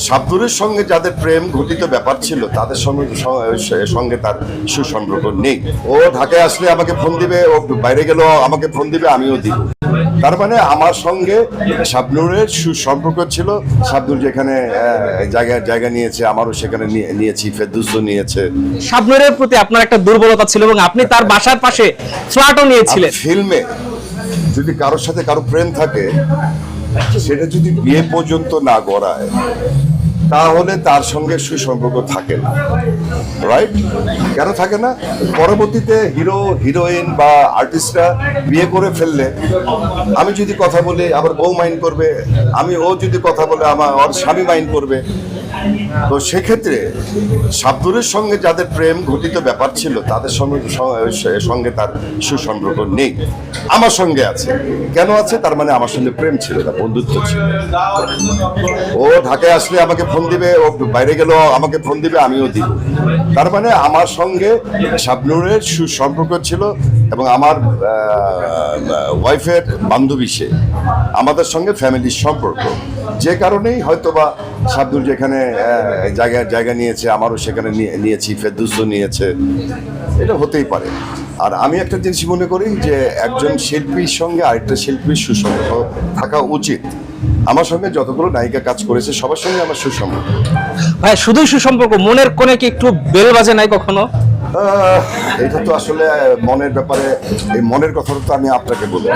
শাবনুরের সঙ্গে যাদের প্রেম ঘটিত ব্যাপার ছিল তাদের সঙ্গে সঙ্গে তার সুসম্পর্ক নেই। ও ঢাকায় আসলে আমাকে ফোন দিবে ও বাইরে গেলেও আমাকে ফোন দিবে আমিও দিব। তার মানে আমার সঙ্গে শাবনুরের সুসম্পর্ক ছিল। শাবনুর যেখানে জায়গা জায়গা নিয়েছে আমারও সেখানে নিয়ে- নিয়েছি ফেরদুসও নিয়েছে। শাবনুরের প্রতি আপনার একটা দুর্বলতা ছিল এবং আপনি তার বাসার পাশে ফ্ল্যাটও নিয়েছিলেন। ফিল্মে যদি কারোর সাথে কারও প্রেম থাকে সেটা যদি বিয়ে পর্যন্ত না গড়ায়, তাহলে তার সঙ্গে সুসম্পর্ক থাকে না রাইট কেন থাকে না? পরবর্তীতে হিরো হিরোইন বা আর্টিস্টরা বিয়ে করে ফেললে, আমি যদি কথা বলি আবার বউ মাইন্ড করবে, আমি ও যদি কথা বলে, আমার, ওর স্বামী মাইন্ড করবে তো সেক্ষেত্রে শাবনুরের সঙ্গে যাদের প্রেম ঘটিত ব্যাপার ছিল, তাদের সঙ্গে সঙ্গে তার সুসম্পর্ক নেই। আমার সঙ্গে আছে। কেন আছে? তার মানে আমার সঙ্গে প্রেম ছিল, তার বন্ধুত্ব ছিল। ও ঢাকায় আসলে আমাকে ফোন দিবে, ও বাইরে গেলেও আমাকে ফোন দিবে, আমিও দিব। তার মানে আমার সঙ্গে শাবনুরের সুসম্পর্ক ছিল এবং আমার ওয়াইফের বান্ধবী সে। আমাদের সঙ্গে ফ্যামিলির সম্পর্ক। যে কারণেই হয়তোবা শাবনুর যেখানে জায়গা জায়গা নিয়েছে, আমারও সেখানে নিয়ে- নিয়েছি, ফেরদুসও নিয়েছে। এটা হতেই পারে। আর আমি একটা জিনিস মনে করি যে একজন শিল্পীর সঙ্গে আরেকটা শিল্পীর সুসম্পর্ক থাকা উচিত। আমার সঙ্গে যতগুলো নায়িকা কাজ করেছে, সবার সঙ্গে আমার সুসম্পর্ক। ভাই, শুধুই সুসম্পর্ক, মনের কোণে কি একটু বেল বাজে নাই কখনো? এটা তো আসলে মনের ব্যাপারে এই মনের কথাটা তো আমি আপনাকে বলব।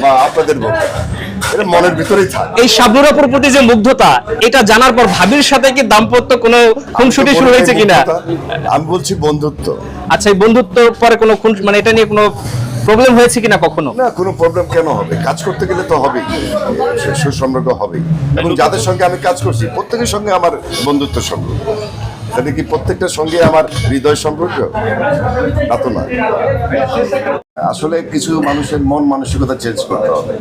বা আপনাদের বলব। এটা মনের ভিতরেই থাকে। এই শাবনুর অপর প্রতি যে মুগ্ধতা এটা জানার পর ভাবির সাথে কি দাম্পত্য কোনো খুনসুটি শুরু হয়েছে কিনা? আমি বলছি বন্ধুত্ব। আচ্ছা এই বন্ধুত্ব পরে কোনো খুন মানে এটা নিয়ে কোনো প্রবলেম হয়েছে কিনা কখনো? না কোনো প্রবলেম কেন হবে? কাজ করতে গেলে তো হবেই। সে- সুসম্পর্ক হবেই। এবং যাদের সঙ্গে আমি কাজ করছি প্রত্যেকের সঙ্গে আমার বন্ধুত্ব সম্পর্ক। তাহলে কি প্রত্যেকটার সঙ্গে আমার হৃদয় সম্পর্ক তা তো না আসলে কিছু মানুষের মন মানসিকতা চেঞ্জ করতে হবে।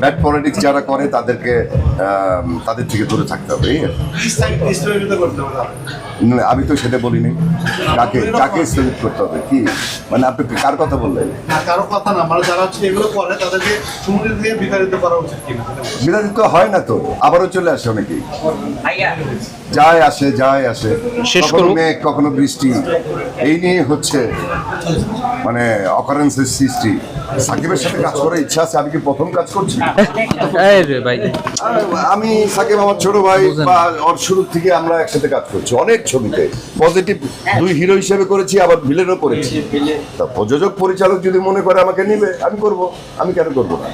ব্যাড পলিটিক্স যারা করে তাদেরকে তাদের থেকে দূরে থাকতে হবে আমি তো সেটা বলিনি। কাকে কাকে স্থগিত করতে হবে? কি? মানে আপনি কার কথা বললেন? কারও কথা না। মানে যারা হচ্ছে এগুলো করে তাদেরকে সমুদ্র থেকে বিতাড়িত করা উচিত কিনা? বিরোধিত হয় না তো। আবারও চলে আসে অনেকেই। যায় আসে যায় আসে। শেষ কখনো করুন। মেঘ কখনো বৃষ্টি। এই নিয়ে হচ্ছে মানে অকারেন্সের সৃষ্টি। সাকিবের সাথে কাজ করার ইচ্ছা আছে আমি কি প্রথম কাজ করছি? আমি সাকিব আমার ছোট ভাই বা ওর শুরু থেকে আমরা একসাথে কাজ করছি অনেক ছবিতে। পজিটিভ দুই হিরো হিসেবে করেছি আবার ভিলেনও করেছি। তা প্রযোজক পরিচালক যদি মনে করে আমাকে নিবে আমি করব। আমি কেন করব না?